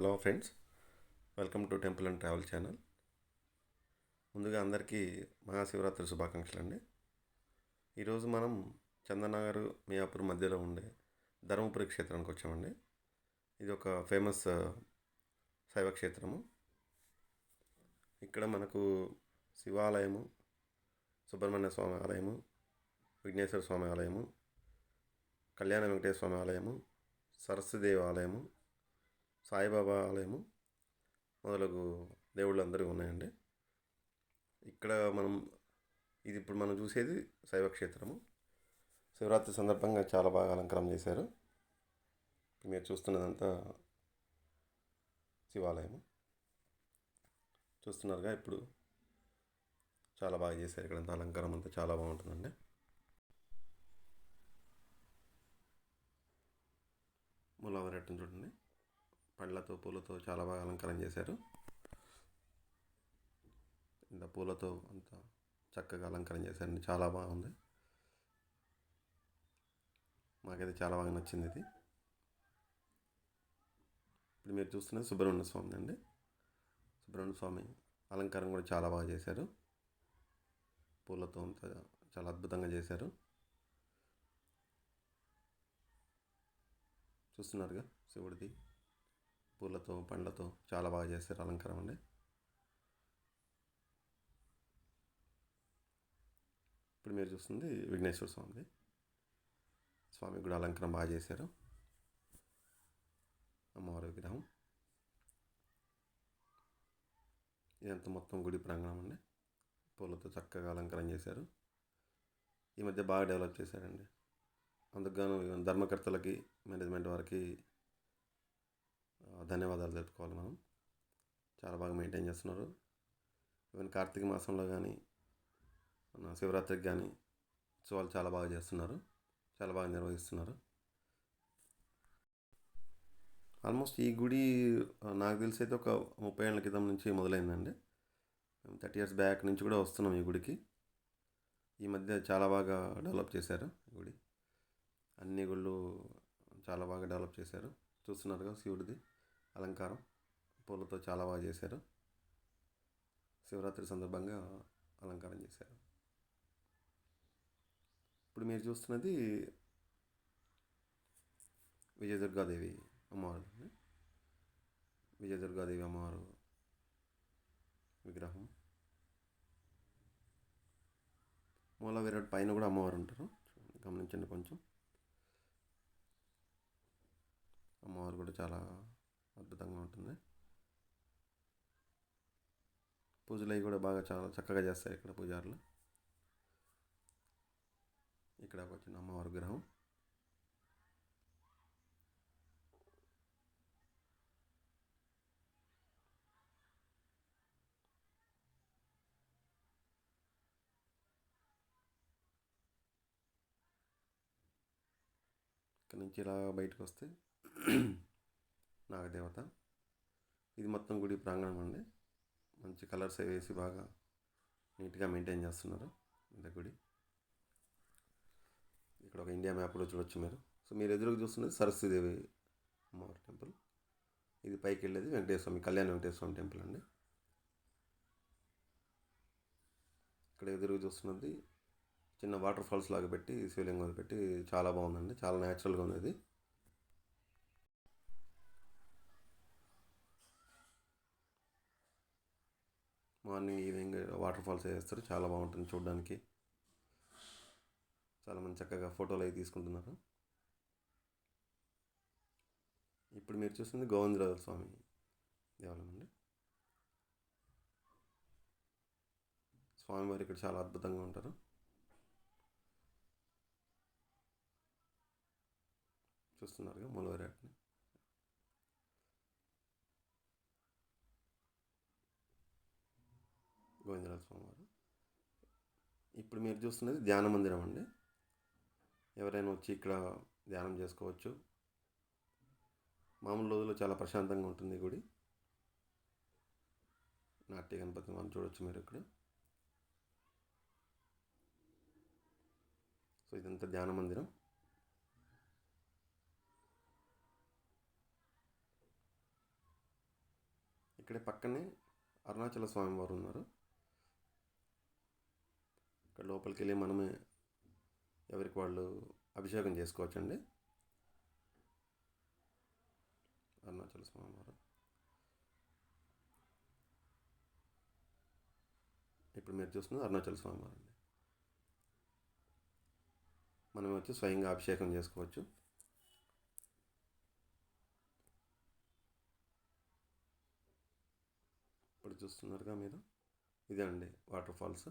Hello friends welcome to temple and travel channel. ముందుగా అందరికీ మహాశివరాత్రి శుభాకాంక్షలు అండి ఈరోజు మనం చందనగర్ మియాపూర్ మధ్యలో ఉండే ధర్మపురి క్షేత్రానికి వచ్చామండి. ఇది ఒక ఫేమస్ శైవ క్షేత్రము. ఇక్కడ మనకు శివాలయము సుబ్రహ్మణ్య స్వామి ఆలయము విఘ్నేశ్వర స్వామి ఆలయము కళ్యాణ వెంకటేశ్వర స్వామి ఆలయము సరస్వదేవి ఆలయము సాయిబాబా ఆలయము మొదలగు దేవుళ్ళు అందరూ ఉన్నాయండి. ఇక్కడ మనం ఇది ఇప్పుడు మనం చూసేది శైవ క్షేత్రము. శివరాత్రి సందర్భంగా చాలా బాగా అలంకరణ చేశారు. మీరు చూస్తున్నదంతా శివాలయము. చూస్తున్నారుగా ఇప్పుడు చాలా బాగా చేశారు ఇక్కడంతా అలంకారం అంతా చాలా బాగుంటుందండి. ములవరెట్టను చూడండి. పండ్లతో పూలతో చాలా బాగా అలంకారం చేశారు. ఇంత పూలతో అంత చక్కగా అలంకారం చేశారండి చాలా బాగుంది. మాకైతే చాలా బాగా నచ్చింది ఇది. ఇప్పుడు మీరు చూస్తున్నది సుబ్రహ్మణ్య స్వామి అండి. సుబ్రహ్మణ్య స్వామి అలంకారం కూడా చాలా బాగా చేశారు. పూలతో అంత చాలా అద్భుతంగా చేశారు. చూస్తున్నారుగా శివుడిది. పూలతో పండ్లతో చాలా బాగా చేస్తారు అలంకారం అండి. ఇప్పుడు మీరు చూస్తుంది విఘ్నేశ్వర స్వామి స్వామి కూడా అలంకారం బాగా చేశారు. అమ్మవారి విగ్రహం. ఇదంతా మొత్తం గుడి ప్రాంగణం అండి. పూలతో చక్కగా అలంకరణ చేశారు. ఈ మధ్య బాగా డెవలప్ చేశారండి. అందుకుగాను ధర్మకర్తలకి మేనేజ్మెంట్ వారికి ధన్యవాదాలు తెలుపుకోవాలి మనం. చాలా బాగా మెయింటైన్ చేస్తున్నారు. ఈవెన్ కార్తీక మాసంలో కానీ మన శివరాత్రికి కానీ ఉత్సవాలు చాలా బాగా చేస్తున్నారు. చాలా బాగా నిర్వహిస్తున్నారు. ఆల్మోస్ట్ ఈ గుడి నాకు తెలిసి అయితే ఒక ముప్పై ఏళ్ళ క్రితం నుంచి మొదలైందండి. మేము థర్టీ ఇయర్స్ బ్యాక్ నుంచి కూడా వస్తున్నాం ఈ గుడికి. ఈ మధ్య చాలా బాగా డెవలప్ చేశారు ఈ గుడి. అన్ని గుళ్ళు చాలా బాగా డెవలప్ చేశారు. చూస్తున్నారుగా శివుడిది. అలంకారం. పూలతో చాలా బాగా చేశారు. శివరాత్రి సందర్భంగా అలంకారం చేశారు. ఇప్పుడు మీరు చూస్తున్నది విజయదుర్గాదేవి అమ్మవారు. విజయదుర్గాదేవి అమ్మవారు విగ్రహం. మూల విరాట్ పైన కూడా అమ్మవారు ఉంటారు. గమనించండి కొంచెం. అమ్మవారు కూడా చాలా అద్భుతంగా ఉంటుంది. పూజలు అవి కూడా బాగా చాలా చక్కగా చేస్తారు ఇక్కడ పూజారులు. ఇక్కడ వచ్చిన అమ్మవారి విగ్రహం. ఇక్కడ నుంచి ఇలా బయటకు వస్తే నాగదేవత. ఇది మొత్తం గుడి ప్రాంగణం అండి. మంచి కలర్స్ వేసి బాగా నీట్గా మెయింటైన్ చేస్తున్నారు ఇంత గుడి. ఇక్కడ ఒక ఇండియా మ్యాప్ కూడా చూడొచ్చు మీరు. సో మీరు ఎదురుగా చూస్తున్నది సరస్వతిదేవి అమ్మవారి టెంపుల్. ఇది పైకి వెళ్ళేది వెంకటేశ్వర స్వామి కళ్యాణ వెంకటేశ్వర స్వామి టెంపుల్ అండి. ఇక్కడ ఎదురుగా చూస్తున్నది చిన్న వాటర్ ఫాల్స్ లాగా పెట్టి శివలింగం పెట్టి చాలా బాగుందండి. చాలా న్యాచురల్గా ఉంది మార్నింగ్ ఈవినింగ్ వాటర్ ఫాల్స్ వేస్తారు చాలా బాగుంటుంది చూడడానికి. చాలా మంది చక్కగా ఫోటోలు అవి తీసుకుంటున్నారు. ఇప్పుడు మీరు చూస్తుంది గోవిందరాజు స్వామి దేవాలయం అండి. స్వామివారు ఇక్కడ చాలా అద్భుతంగా ఉంటారు. చూస్తున్నారుగా మూలవరాట్ని గోవిందరాజ స్వామి వారు ఇప్పుడు మీరు చూస్తున్నది ధ్యాన మందిరం అండి. ఎవరైనా వచ్చి ఇక్కడ ధ్యానం చేసుకోవచ్చు. మామూలు రోజుల్లో చాలా ప్రశాంతంగా ఉంటుంది గుడి. నాట్య గణపతి మనం చూడవచ్చు మీరు ఇక్కడ. సో ఇదంతా ధ్యాన మందిరం. ఇక్కడే పక్కనే అరుణాచల స్వామి వారు ఉన్నారు. ఇక్కడ లోపలికి వెళ్ళి మనమే ఎవరికి వాళ్ళు అభిషేకం చేసుకోవచ్చండి. అరుణాచల స్వామి వారు. ఇప్పుడు మీరు చూస్తున్నది అరుణాచల స్వామి వారు అండి మనం వచ్చి స్వయంగా అభిషేకం చేసుకోవచ్చు. ఇప్పుడు చూస్తున్నారుగా మీరు? ఇదే అండి water falls.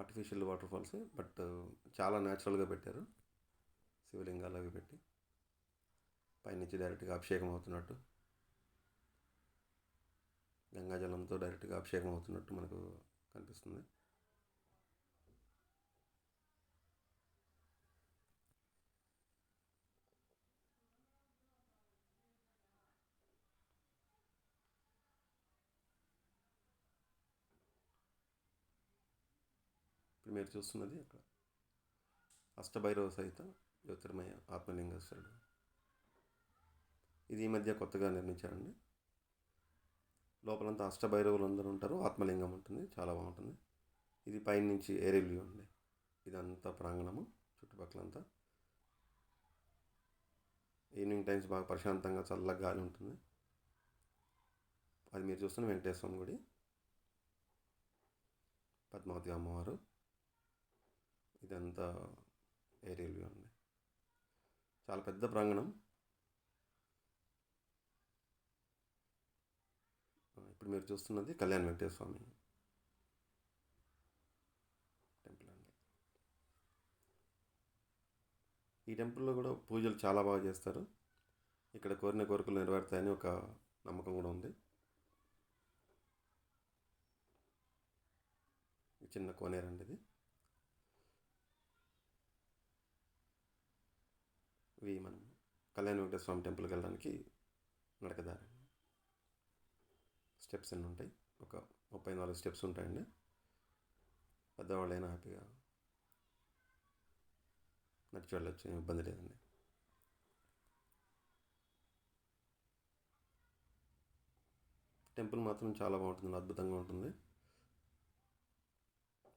Artificial water falls but చాలా న్యాచురల్గా పెట్టారు. శివలింగాలు అవి పెట్టి. పైనుంచి డైరెక్ట్గా అభిషేకం అవుతున్నట్టు గంగాజలంతో డైరెక్ట్గా అభిషేకం అవుతున్నట్టు మనకు కనిపిస్తుంది. మీరు చూస్తున్నది అక్కడ. అష్టభైరవ సహిత జ్యోతిర్మయ ఆత్మలింగేశ్వరుడు. ఇది ఈ మధ్య కొత్తగా నిర్మించారండి. లోపలంతా అష్టభైరవులు అందరూ ఉంటారు ఆత్మలింగం ఉంటుంది చాలా బాగుంటుంది. ఇది పైనుంచి ఏరియల్ వ్యూ అండి. ఇదంతా ప్రాంగణము చుట్టుపక్కలంతా. ఈవినింగ్ టైమ్స్ బాగా ప్రశాంతంగా చల్లగా గాలి ఉంటుంది. అది మీరు చూస్తున్న వెంకటేశ్వరం గుడి పద్మావతి అమ్మవారు. ఇదంతా ఏరియల్ వ్యూ అండి. చాలా పెద్ద ప్రాంగణం. ఇప్పుడు మీరు చూస్తున్నది కళ్యాణ్ వెంకటేశ్వర స్వామి టెంపుల్ అండి. ఈ టెంపుల్లో కూడా పూజలు చాలా బాగా చేస్తారు. ఇక్కడ కోరిన కోరికలు నెరవేరుతాయని ఒక నమ్మకం కూడా ఉంది. చిన్న కోనేరండి ఇది. ఇవి మనం కళ్యాణ వెంకటేశ్వర స్వామి టెంపుల్కి వెళ్ళడానికి నడకదారి. స్టెప్స్ ఎన్ని ఉంటాయి? ఒక ముప్పై నాలుగు స్టెప్స్ ఉంటాయండి. పెద్దవాళ్ళైనా హ్యాపీగా నడిచి వెళ్ళొచ్చు ఇబ్బంది లేదండి. టెంపుల్ మాత్రం చాలా బాగుంటుంది అద్భుతంగా ఉంటుంది.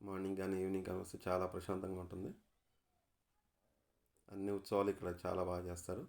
మార్నింగ్ కానీ ఈవినింగ్ కానీ వస్తే చాలా ప్రశాంతంగా ఉంటుంది. అన్ని ఉత్సవాలు ఇక్కడ చాలా బాగా చేస్తారు.